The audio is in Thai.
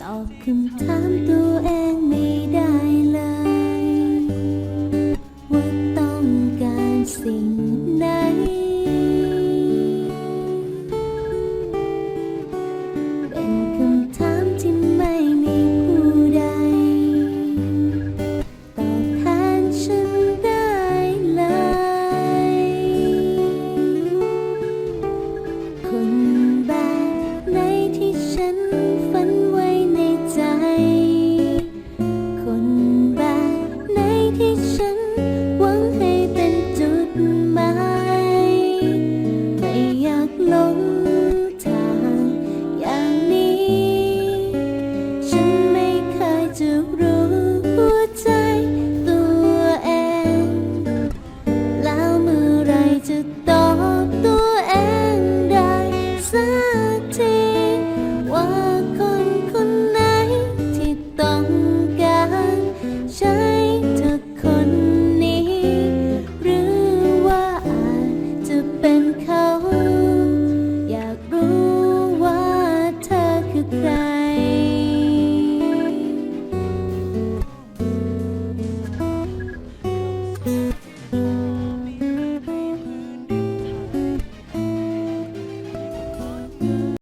ตอบคำถามตัวเองไม่ได้เลย ว่าต้องการสิ่งไหเป็นคำถามที่ไม่มีผู้ใด ตอบแทนฉันได้เลยคน to rule.